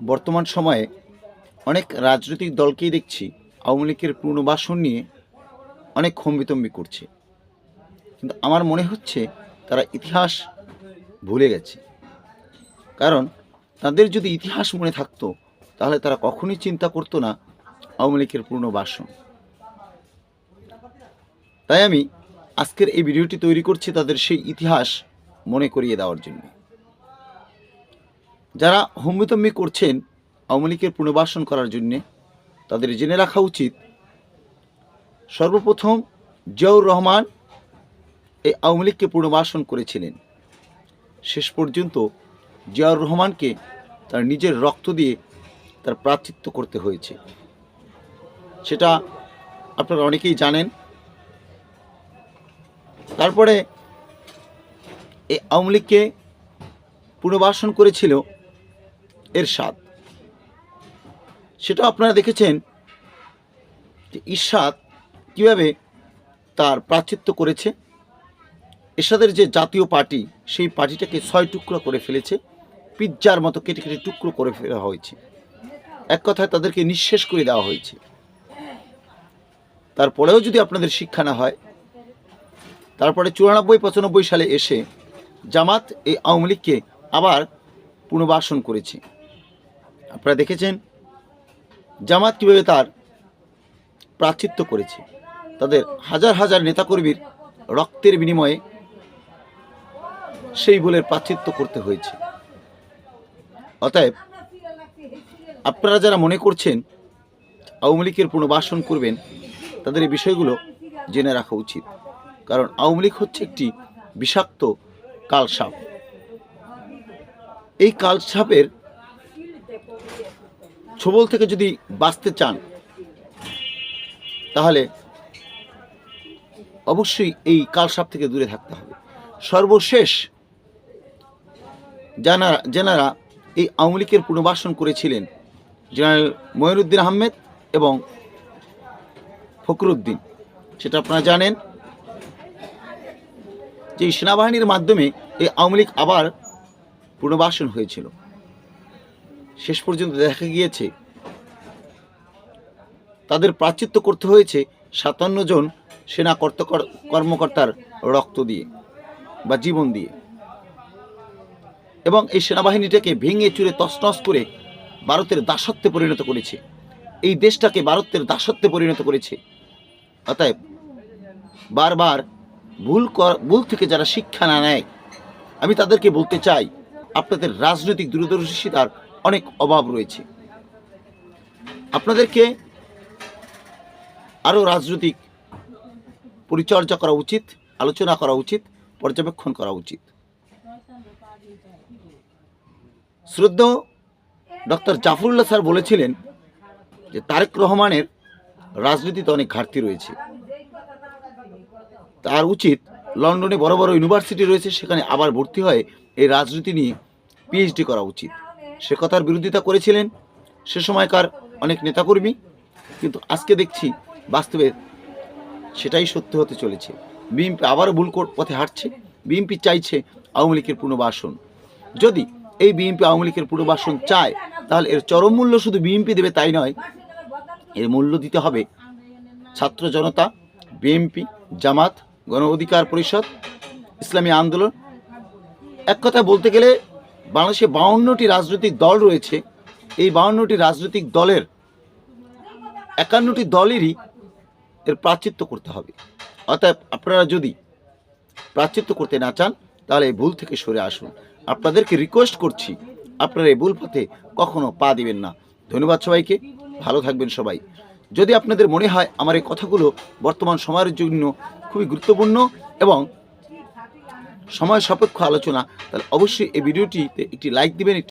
বর্তমান সময়ে অনেক রাজনৈতিক দলকেই দেখছি আওয়ামী লীগের পুনর্বাসন নিয়ে অনেক খম্বিতম্বি করছে। কিন্তু আমার মনে হচ্ছে তারা ইতিহাস ভুলে গেছে। কারণ তাদের যদি ইতিহাস মনে থাকতো, তাহলে তারা কখনই চিন্তা করতো না আওয়ামী লীগের পুনর্বাসন তাই আমি আজকের এই ভিডিওটি তৈরি করছি তাদের সেই ইতিহাস মনে করিয়ে দেওয়ার জন্য। যারা হম্বিতম্বি করছেন আওয়ামী লীগের পুনর্বাসন করার জন্যে, তাদের জেনে রাখা উচিত, সর্বপ্রথম জিয়াউর রহমান এই আওয়ামী লীগকে পুনর্বাসন করেছিলেন। শেষ পর্যন্ত জিয়াউর রহমানকে তার নিজের রক্ত দিয়ে তার প্রাচিত্য করতে হয়েছে। সেটা আপনারা অনেকেই জানেন। তারপরে এই আওয়ামী লীগকে পুনর্বাসন করেছিল এরশাদ। সেটা আপনারা দেখেছেন যে ইরশাদ কীভাবে তার প্রাচিত্য করেছে। এরশাদের যে জাতীয় পার্টি, সেই পার্টিটাকে ছয় টুকরো করে ফেলেছে। পিৎজার মতো কেটে কেটে টুকরো করে ফেলা হয়েছে। এক কথায় তাদেরকে নিঃশেষ করে দেওয়া হয়েছে। তারপরেও যদি আপনাদের শিক্ষা না হয়, তারপরে চুরানব্বই পঁচানব্বই সালে এসে জামাত এই আওয়ামী লীগকে আবার পুনর্বাসন করেছে। আপনারা দেখেছেন, জামাত কীভাবে তার প্রাচিত্য করেছে। তাদের হাজার হাজার নেতাকর্মীর রক্তের বিনিময়ে সেই বলের প্রাচিত্য করতে হয়েছে। অতএব আপনারা যারা মনে করছেন আওয়ামী লীগের পুনর্বাসন করবেন, তাদের এই বিষয়গুলো জেনে রাখা উচিত। কারণ আওয়ামী লীগ হচ্ছে একটি বিষাক্ত কালসাপ। এই কালসাপের ছবল থেকে যদি বাঁচতে চান, তাহলে অবশ্যই এই কালসাপ থেকে দূরে থাকতে হবে। সর্বশেষ যারা যেনারা এই আওয়ামী লীগের পুনর্বাসন করেছিলেন জেনারেল ময়নুদ্দিন আহমেদ এবং ফখরুদ্দিন। সেটা আপনারা জানেন যে সেনাবাহিনীর মাধ্যমে এই আওয়ামী লীগ আবার পুনর্বাসন হয়েছিল। শেষ পর্যন্ত দেখা গিয়েছে। তাদের প্রাচিত্য করতে হয়েছে সাতান্ন জন সেনা কর্মকর্তার রক্ত দিয়ে বা জীবন দিয়ে। এবং এই সেনাবাহিনীটাকে ভেঙে চুরে তছনছ করে ভারতের দাসত্বে পরিণত করেছে। এই দেশটাকে ভারতের দাসত্বে পরিণত করেছে। অতএব বারবার ভুল ভুল থেকে যারা শিক্ষা না নেয়, আমি তাদেরকে বলতে চাই, আপনাদের রাজনৈতিক দূরদর্শিতার অনেক অভাব রয়েছে। আপনাদেরকে আরও রাজনৈতিক পরিচর্যা করা উচিত, আলোচনা করা উচিত, পর্যবেক্ষণ করা উচিত। শ্রদ্ধ ডক্টর জাফরুল্লাহ স্যার বলেছিলেন যে তারেক রহমানের রাজনীতিতে অনেক ঘাটতি রয়েছে। তার উচিত লন্ডনে বড় বড় ইউনিভার্সিটি রয়েছে, সেখানে আবার ভর্তি হয়ে এই রাজনীতি নিয়ে পিএইচডি করা উচিত। সে কথার বিরোধিতা করেছিলেন। সে সময়কার অনেক নেতাকর্মী। কিন্তু আজকে দেখছি বাস্তবে সেটাই সত্য হতে চলেছে। বিএনপি আবারও ভুল পথে হাঁটছে। বিএনপি চাইছে আওয়ামী লীগের পুনর্বাসন। যদি এই বিএনপি আওয়ামী লীগের পুনর্বাসন চায়, তাহলে এর চরম মূল্য শুধু বিএনপি দেবে তাই নয়, এর মূল্য দিতে হবে ছাত্র জনতা, বিএনপি, জামাত, গণ অধিকার পরিষদ, ইসলামী আন্দোলন। এক কথা বলতে গেলে বাংলাদেশে বাউন্নটি রাজনৈতিক দল রয়েছে। এই বাউন্নটি রাজনৈতিক দলের একান্নটি দলেরই এর প্রাচিত্য করতে হবে। অতএব আপনারা যদি প্রাচিত্য করতে না চান, তাহলে এই ভুল থেকে সরে আসুন। আপনাদেরকে রিকোয়েস্ট করছি, আপনারা এই ভুল পথে কখনো পা দিবেন না। ধন্যবাদ সবাইকে, ভালো থাকবেন সবাই। যদি আপনাদের মনে হয় আমার এই কথাগুলো বর্তমান সময়ের জন্য খুবই গুরুত্বপূর্ণ এবং সময় সাপেক্ষ আলোচনা তাহলে অবশ্যই এই ভিডিওটিতে একটি লাইক দিবেন